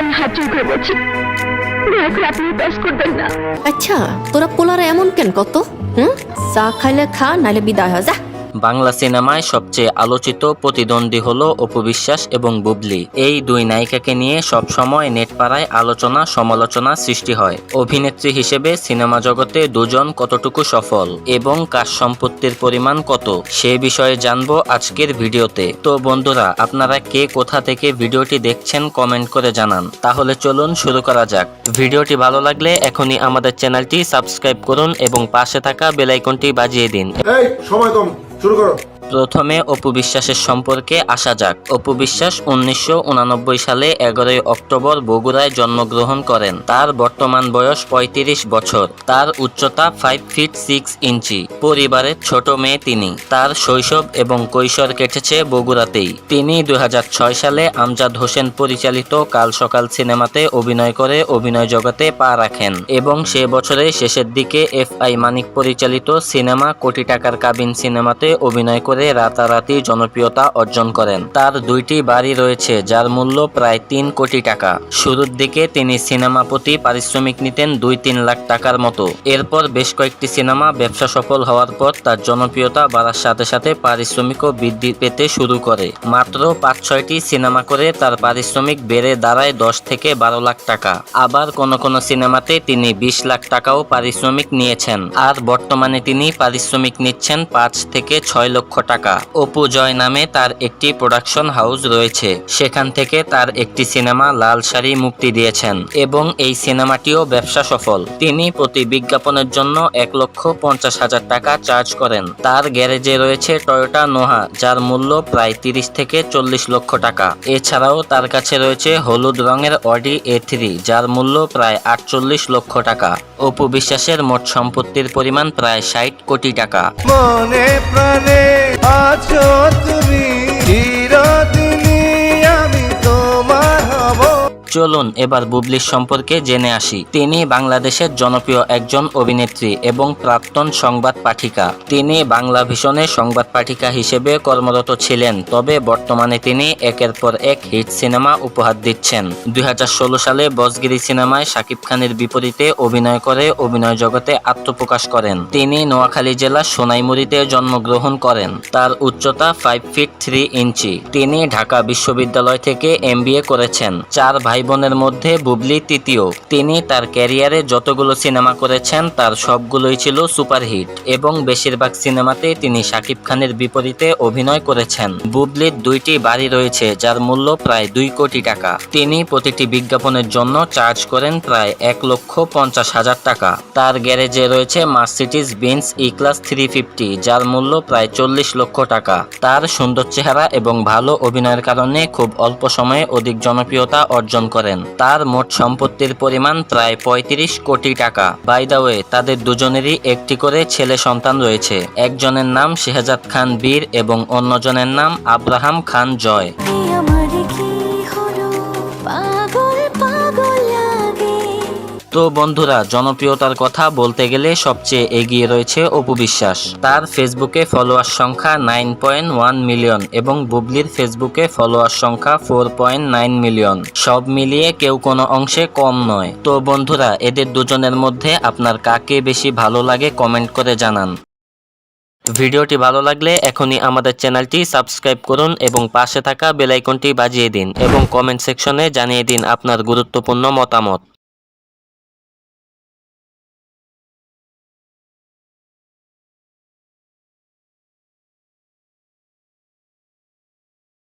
আমি হাত জোর করে বলছি, দয়া করে আপনি ব্যাস করবেন না। আচ্ছা তোরা পোলারা এমন কেন কত? হুম? চা খাইলে খা, নাইলে বিদায় হয় যা। বাংলা সিনেমায় সবচেয়ে আলোচিত প্রতিদ্বন্দ্বী হল অপু বিশ্বাস এবং বুবলি। এই দুই নায়িকাকে নিয়ে সবসময় নেটপাড়ায় আলোচনা, সমালোচনা সৃষ্টি হয়। অভিনেত্রী হিসেবে সিনেমা জগতে দুজন কতটুকু সফল এবং কার সম্পত্তির পরিমাণ কত, সে বিষয়ে জানব আজকের ভিডিওতে। তো বন্ধুরা, আপনারা কে কোথা থেকে ভিডিওটি দেখছেন কমেন্ট করে জানান। তাহলে চলুন শুরু করা যাক। ভিডিওটি ভালো লাগলে এখনই আমাদের চ্যানেলটি সাবস্ক্রাইব করুন এবং পাশে থাকা বেলাইকনটি বাজিয়ে দিন। সময় কম। শুরু করো প্রথমে অপু বিশ্বাসের সম্পর্কে আসা যাক। অপু বিশ্বাস উনিশশো সালে এগারোই অক্টোবর বগুড়ায় জন্মগ্রহণ করেন। তার বর্তমান বয়স ৩৫ বছর। তার উচ্চতা ফাইভ ফিট সিক্স ইঞ্চি পরিবারের ছোট মেয়ে তিনি। তার শৈশব এবং কৈশোর কেটেছে বগুড়াতেই। তিনি দু হাজার ছয় সালে আমজাদ হোসেন পরিচালিত কাল সকাল সিনেমাতে অভিনয় করে অভিনয় জগতে পা রাখেন এবং সে বছরের শেষের দিকে এফ আই মানিক পরিচালিত সিনেমা কোটি টাকার কাবিন সিনেমাতে অভিনয় করে রাতারাতি জনপ্রিয়তা অর্জন করেন। তার দুইটি বাড়ি রয়েছে, যার মূল্য প্রায় তিন কোটি টাকা। শুরুর দিকে তিনি সিনেমা প্রতি পারিশ্রমিক নিতেন দুই তিন লাখ টাকার মতো। এরপর বেশ কয়েকটি সিনেমা ব্যবসা সফল হওয়ার পর তার জনপ্রিয়তা বাড়ার সাথে সাথে পারিশ্রমিকও বৃদ্ধি পেতে শুরু করে। মাত্র পাঁচ ছয়টি সিনেমা করে তার পারিশ্রমিক বেড়ে দাঁড়ায় দশ থেকে বারো লাখ টাকা। আবার কোন কোন সিনেমাতে তিনি বিশ লাখ টাকাও পারিশ্রমিক নিয়েছেন। আর বর্তমানে তিনি পারিশ্রমিক নিচ্ছেন পাঁচ থেকে ছয় লক্ষ টাকা। অপু জয় নামে তার একটি প্রোডাকশন হাউস রয়েছে। সেখান থেকে তার একটি সিনেমা লাল শাড়ি মুক্তি দিয়েছেন এবং এই সিনেমাটিও ব্যবসা সফল। তিনি প্রতি বিজ্ঞাপনের জন্য এক লক্ষ পঞ্চাশ হাজার টাকা চার্জ করেন। তার গ্যারেজে রয়েছে টয়োটা নোহা যার মূল্য প্রায় তিরিশ থেকে চল্লিশ লক্ষ টাকা। এছাড়াও তার কাছে রয়েছে হলুদ রঙের অডি এ থ্রি যার মূল্য প্রায় আটচল্লিশ লক্ষ টাকা। অপু বিশ্বাসের মোট সম্পত্তির পরিমাণ প্রায় ষাট কোটি টাকা। মনে প্রাণে আছো তুমি? চলুন এবার বুবলির সম্পর্কে জেনে আসি। তিনি বাংলাদেশের জনপ্রিয় একজন অভিনেত্রী এবং প্রাক্তন সংবাদ পাঠিকা। তিনি বাংলা ভীষণে সংবাদ পাঠিকা হিসেবে কর্মরত ছিলেন, তবে বর্তমানে তিনি একের পর এক হিট সিনেমা উপহার দিচ্ছেন। দুই হাজার ষোলো সালে বসগিরি সিনেমায় শাকিব খানের বিপরীতে অভিনয় করে অভিনয় জগতে আত্মপ্রকাশ করেন। তিনি নোয়াখালী জেলার সোনাইমুড়িতে জন্মগ্রহণ করেন। তার উচ্চতা ফাইভ ফিট থ্রি ইঞ্চি তিনি ঢাকা বিশ্ববিদ্যালয় থেকে এমবিএ করেছেন। চার ভাই বোনের মধ্যে বুবলি তৃতীয়। তিনি তার ক্যারিয়ারে যতগুলো সিনেমা করেছেন, তার সবগুলোই ছিল সুপারহিট এবং বেশিরভাগ সিনেমাতে তিনি শাকিব খানের বিপরীতে অভিনয় করেছেন। বুবলির দুইটি বাড়ি রয়েছে, যার মূল্য প্রায় দুই কোটি টাকা। তিনি প্রতিটি বিজ্ঞাপনের জন্য চার্জ করেন প্রায় এক লক্ষ পঞ্চাশ হাজার টাকা। তার গ্যারেজে রয়েছে Mercedes Benz E class three fifty, যার মূল্য প্রায় চল্লিশ লক্ষ টাকা। তার সুন্দর চেহারা এবং ভালো অভিনয়ের কারণে খুব অল্প সময়ে অধিক জনপ্রিয়তা অর্জন করেন। তার মোট সম্পত্তির পরিমাণ প্রায় পঁয়ত্রিশ কোটি টাকা। বাই দা ওয়ে তাদের দুজনেরই একটি করে ছেলে সন্তান রয়েছে। একজনের নাম শেহজাদ খান বীর এবং অন্যজনের নাম আব্রাহাম খান জয়। তো বন্ধুরা, জনপ্রিয়তার কথা বলতে গেলে সবচেয়ে এগিয়ে রয়েছে অপু বিশ্বাস। তার ফেসবুকে ফলোয়ার সংখ্যা নাইন পয়েন্ট ওয়ান মিলিয়ন এবং বুবলির ফেসবুকে ফলোয়ার সংখ্যা ফোর পয়েন্ট নাইন মিলিয়ন। সব মিলিয়ে কেউ কোনো অংশে কম নয়। তো বন্ধুরা, এদের দুজনের মধ্যে আপনার কাকে বেশি ভালো লাগে কমেন্ট করে জানান। ভিডিওটি ভালো লাগলে এখনই আমাদের চ্যানেলটি সাবস্ক্রাইব করুন এবং পাশে থাকা বেলাইকনটি বাজিয়ে দিন এবং কমেন্ট সেকশনে জানিয়ে দিন আপনার গুরুত্বপূর্ণ মতামত।